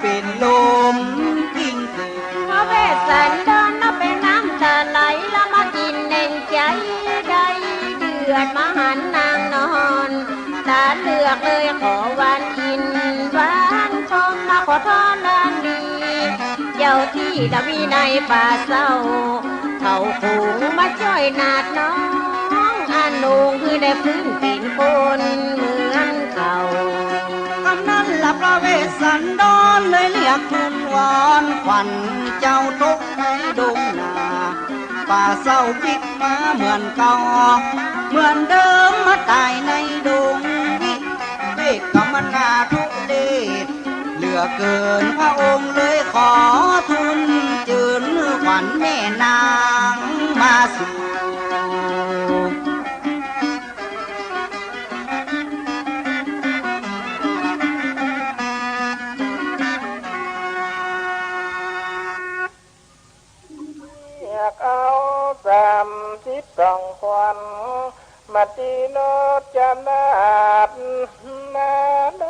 เป็นลมกิ้งเกิพระเวสสันดรนับเป็นน้ำตาไหลแล้วมากินเน่งใจใดเดือดมาหันนางนอนตาเลือกเลยขอวันอินหวานชมมาขอทอนนานดี เจ้าที่ดาวีในป่าเศร้าเขาผูมาช่วยนาดน้อง อันนุงคือได้พื้นเป็นคนเหมือนเขากำนั้นละพระเวสสันดรเลยเรียกทุนวอนขวัญเจ้าทุกในดงนาป่าเศร้าพลิกมาเหมือนเก่าเหมือนเดิมมาตายในดงวิเวกกรรมนาทุเดชเหลือเกินพระองค์เลยขอทุนจืนขวัญแม่นางมาสู่ มาตีโนดจะนาดนาด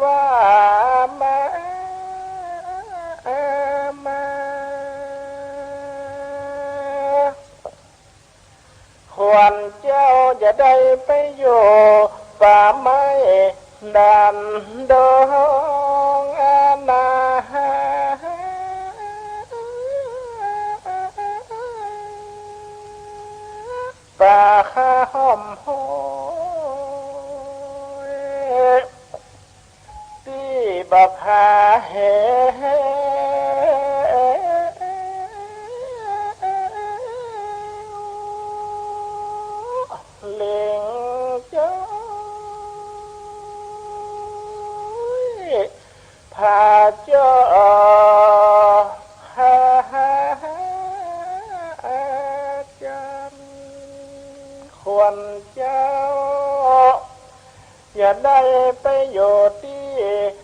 ว่ามามา บพาเหเล็งเจ้าพาเจ้าหาจันควรเจ้า อย่าได้ไปอยู่ที่ป่าไม้ดองอาตาที่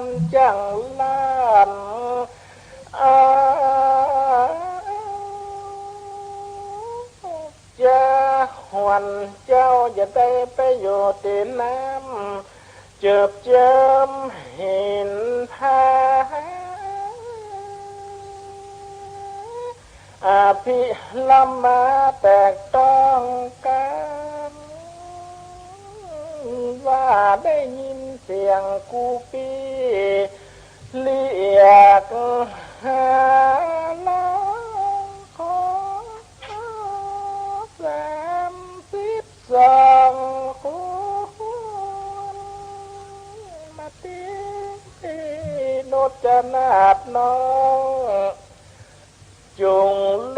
นจังล้านอาจะหวนเจ้าอย่าได้ไปอยู่ตีน้ำเจ็บเจิมเห็นพาอาภิลัมมาแตกต้องกัน ว่าได้ยินเสียงกูปีเรียกหาน้องขอสามสิบสองคนมาตีโนดจะนาดน้องจุง ล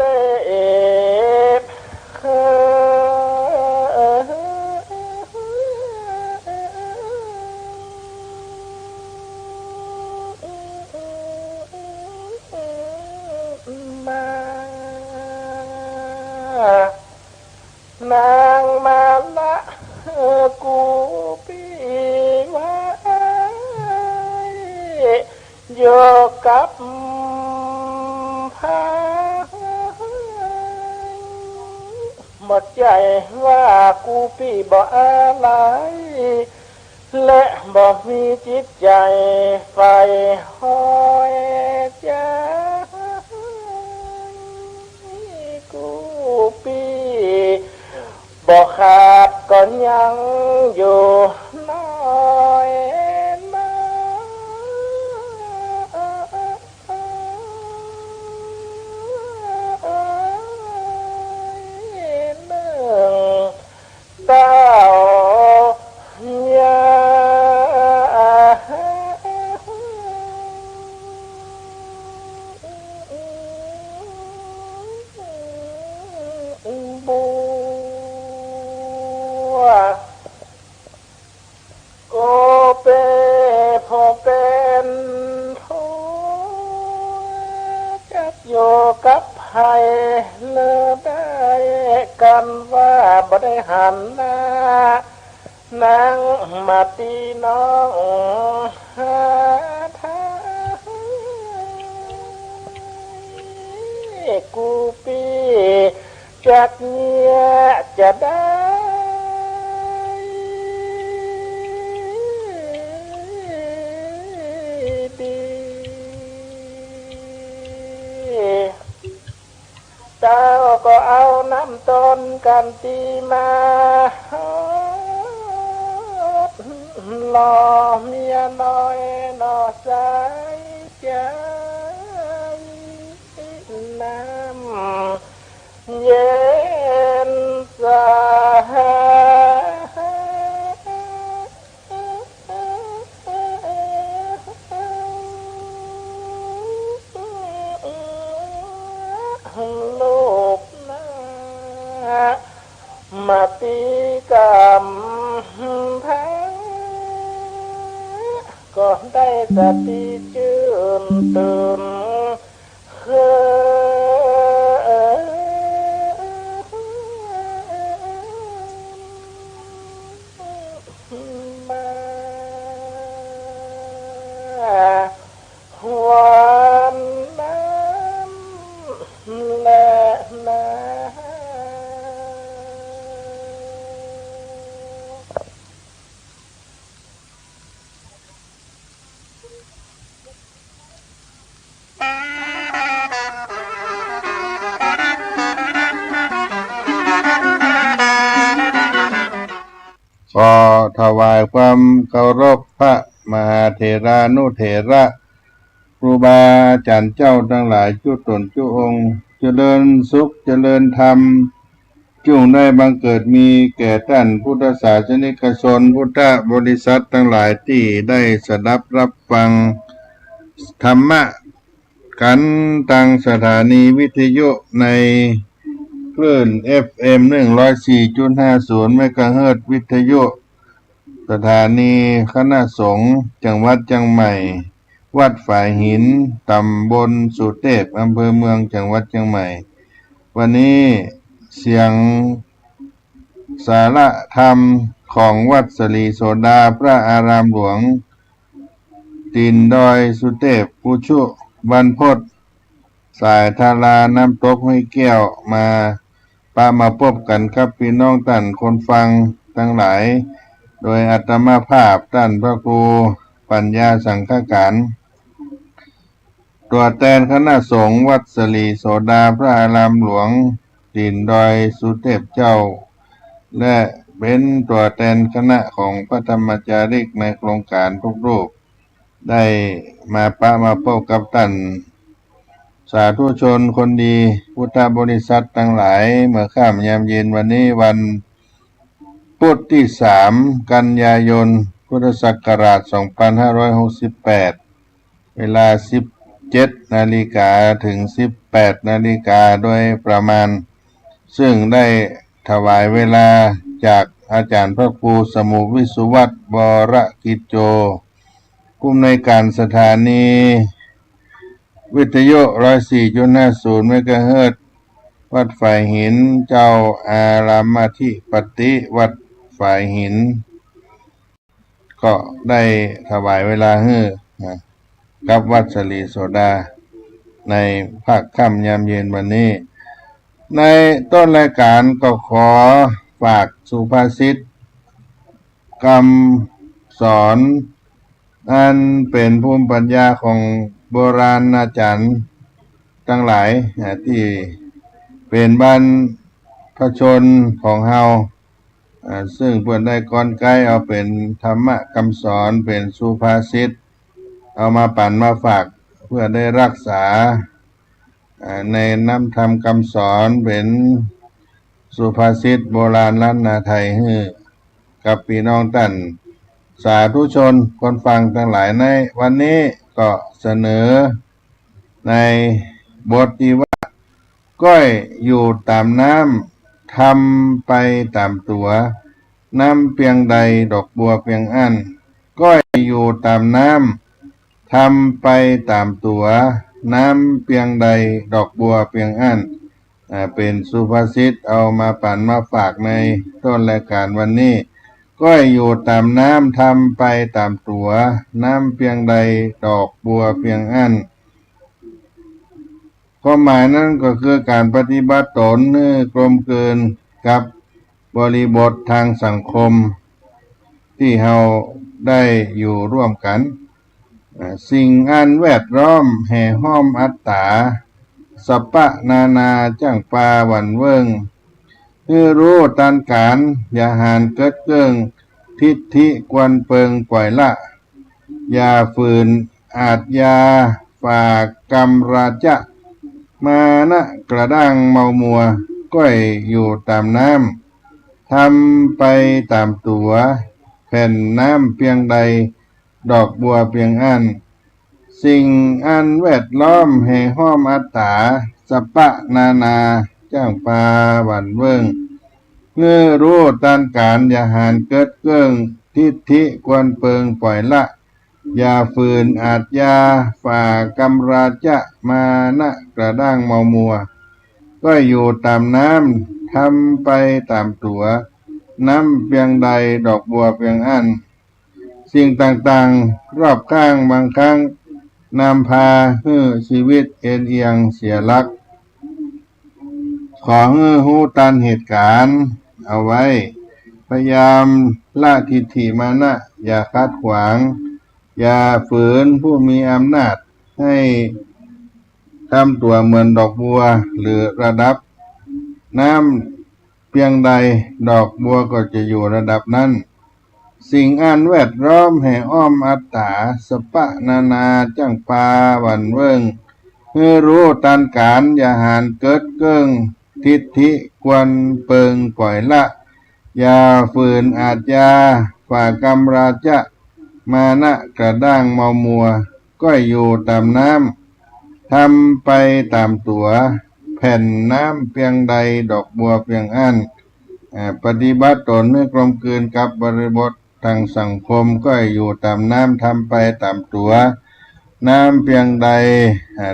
พี่บ่อะไรและบอกมีจิตใจไฟห้อยใจกูปีบอกขาดก่อนยังอยู่ กันว่าบ่ได้หันหน้านางมาตีน้องหาทางกูปีจากเนี้ยจะได้ดีเจ้า ก็เอาน้ำต้นกันตีมาหล่อเมียน้อยนอสายใจน้ำเย็นสาลู มาตีกรรมแพ้ก็ วายความเคารพพระมหาเถรานุเถระครูบาอาจารย์เจ้าทั้งหลายจุตนจุองค์เจริญสุขเจริญธรรมจุงได้บังเกิดมีแก่ท่านพุทธศาสนิกชนพุทธบริษัททั้งหลายที่ได้สดับรับฟังธรรมะกันตังสถานีวิทยุในคลื่น FM 104.50 เมกะเฮิรตวิทยุ สถานีคณะสงฆ์จังหวัดจังใหม่ วัดฝ่ายหิน ตำบลสุเทพอำเภอเมืองจังหวัดเชียงใหม่ วันนี้เสียงสาระธรรมของวัดสลีโสดาพระอารามหลวงตินดอยสุเทพผู้ชุบรรพตสายทาราน้ำตกห้วยแก้วมาปามาพบกันครับพี่น้องท่านคนฟังทั้งหลาย โดยอัตมาภาพท่านพระครูปัญญาสังฆการตัวแทนคณะสงฆ์วัดสลีโสดาพระอารามหลวงดินดอยสุเทพเจ้า และเป็นตัวแทนคณะของพระธรรมจาริกในโครงการทุกรูป ได้มาปะมาพบกับท่านสาธุชนคนดี พุทธบริษัททั้งหลาย เมื่อข้ามยามเย็นวันนี้วัน พุธที่สามกันยายน พุทธศักราช 2568 เวลา 17 นาฬิกาถึง 18 นาฬิกาโดยประมาณ ซึ่งได้ถวายเวลาจากอาจารย์พระครูสมุวิสุวัตบรกิจโจผู้อำนการสถานี วิทยุร้อยสี่จุดห้าศูนย์เมกะเฮิรตวัดฝ่ายหินเจ้าอารามมาธิปติวัด ฝ่ายหิน ก็ได้ถวายเวลาเฮือกับวัดสลีโสดา ในภาคค่ำยามเย็นวันนี้ ในต้นรายการก็ขอฝากสุภาษิตคำสอน อันเป็นภูมิปัญญาของโบราณอาจารย์ทั้งหลายที่เป็นบ้านพระชนของเฮา ซึ่งเพื่อนได้ก้อนใกลเอาเป็นธรรมะคำสอนเป็นสุภาษิตเอามาปั่นมาฝากเพื่อได้รักษาในน้ำธรรมคำสอนเป็นสุภาษิตโบราณล้านนาไทยให้กับพี่น้องท่านสาธุชนคนฟังทั้งหลายในวันนี้ก็เสนอในบทที่ว่า ก้อยอยู่ตามน้ำ ทำไปตามตัว น้ำเพียงใดดอกบัวเพียงอันก้อยอยู่ตามน้ำทำไปตามตัว น้ำเพียงใดดอกบัวเพียงอันเป็นสุภาษิตเอามาปั่นมาฝากในต้นรายการวันนี้ก้อยอยู่ตามน้ำทำไปตามตัว น้ำเพียงใดดอกบัวเพียงอัน ความหมายนั้นก็คือการปฏิบัติตนเนื้อกลมเกินกับบริบททางสังคม ที่เราได้อยู่ร่วมกัน สิ่งอันแวดล้อมแห่ห้อมอัตตาสัปปะนานาจ้างปาหวันเวิงคือรู้ตันการ อย่าหานเกิดเกิงทิฏฐิกวนเปิงปล่อยละ อย่าฝืนอาจยาฝากกรรมราจะ มานะกระด้างเมามัว ก้อยอยู่ตามน้ำทำไปตามตัว แผ่นน้ำเพียงใด ดอกบัวเพียงอัน สิ่งอันแวดล้อมแห่ห้อมอัตตาสปะนานาจ้างปาหวันเวิงเงื่อรู้ตันการอย่าหานเกิดเกิงทิฏฐิกวนเปิงปล่อยละ อย่าฝืนอาจยาฝ่ากรรมราจะมานะกระด้างเมามัว ก็อยู่ตามน้ำทำไปตามตัว น้ำเพียงใดดอกบัวเพียงอัน สิ่งต่างๆ รอบข้างบางครั้งนำพาให้ชีวิตเอ็นเอียงเสียลัก ของหูตันเหตุการณ์เอาไว้ พยายามละทิฏฐิมานะอย่าคัดขวาง อย่าฝืนผู้มีอำนาจให้ทำตัวเหมือนดอกบัวหรือระดับ น้ำเพียงใดดอกบัวก็จะอยู่ระดับนั้น สิ่งอันแวดล้อมแห่อ้อมอัตตาสปะนานาจังปาหวันเวิงเพื่อรู้ตันการอย่าหานเกิดเกิงทิฏฐิกวนเปิงปล่อยละ อย่าฝืนอาจยาฝ่ากรรมราจะ มานะกระด้างเมามัว ก็อยู่ตามน้ำทำไปตามตัว แผ่นน้ำเพียงใดดอกบัวเพียงอันปฏิบัติตนไม่กลมกลืนกับบริบททางสังคมก็อยู่ตามน้ำทำไปตามตัว น้ำเพียงใด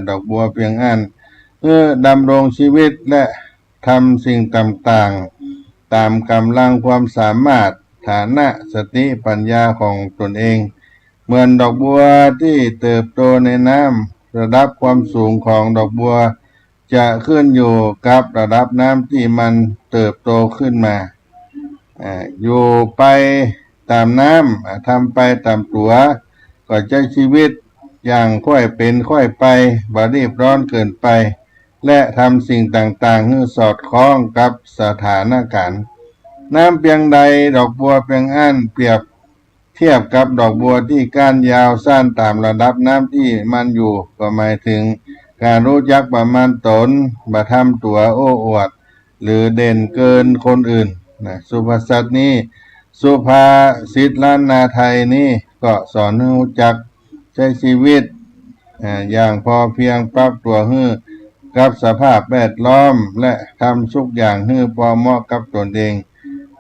ดอกบัวเพียงอันเพื่อดำรงชีวิตและทำสิ่งต่างๆ ตามกำลังความสามารถ ฐานะสติปัญญาของตนเอง เหมือนดอกบัวที่เติบโตในน้ำระดับความสูงของดอกบัว จะขึ้นอยู่กับระดับน้ำที่มันเติบโตขึ้นมาอยู่ไปตามน้ำทำไปตามตัว ก็ใช้ชีวิตอย่างค่อยเป็นค่อยไปบารีบร้อนเกินไป และทำสิ่งต่างๆให้สอดคล้องกับสถานการณ์ น้ำเพียงใดดอกบัวเพียงอันเปรียบเทียบกับดอกบัวที่ก้านยาวสั้นตามระดับน้ำที่มันอยู่ก็หมายถึง การรู้จักประมาณตนบัทำตัวโอ้อวด หรือเด่นเกินคนอื่นนะสุภาษิตนี้ สุภาษิตล้านนาไทยนี่ก็สอนให้รู้จักใช้ชีวิตอ่าอย่างพอเพียงปรับตัวให้กับสภาพแวดล้อมและทำทุกอย่างให้พอเหมาะกับตนเอง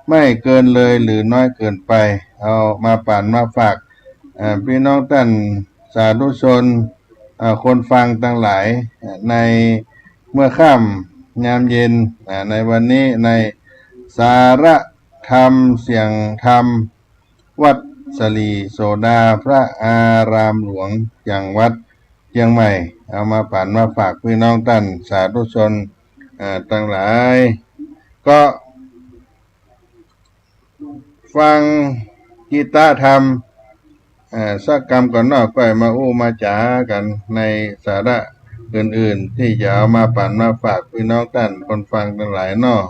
ไม่เกินเลยหรือน้อยเกินไป เอามาป่านมาฝากพี่น้องท่านสาธุชนคนฟังทั้งหลายในเมื่อค่ำยามเย็นในวันนี้ในสาระธรรมเสียงธรรม วัดสลีโสดาพระอารามหลวงอย่างวัดเชียงใหม่ เอามาป่านมาฝากพี่น้องท่านสาธุชนอ่าทั้งหลาย ก็ ฟังกีตาธรรมสักกรรมก่อนนอกก็มาอู้มาจ๋ากันในสาระอื่นๆ ที่จะเอามาปั่นมาฝากพี่น้องท่านคนฟังทั้งหลายนอก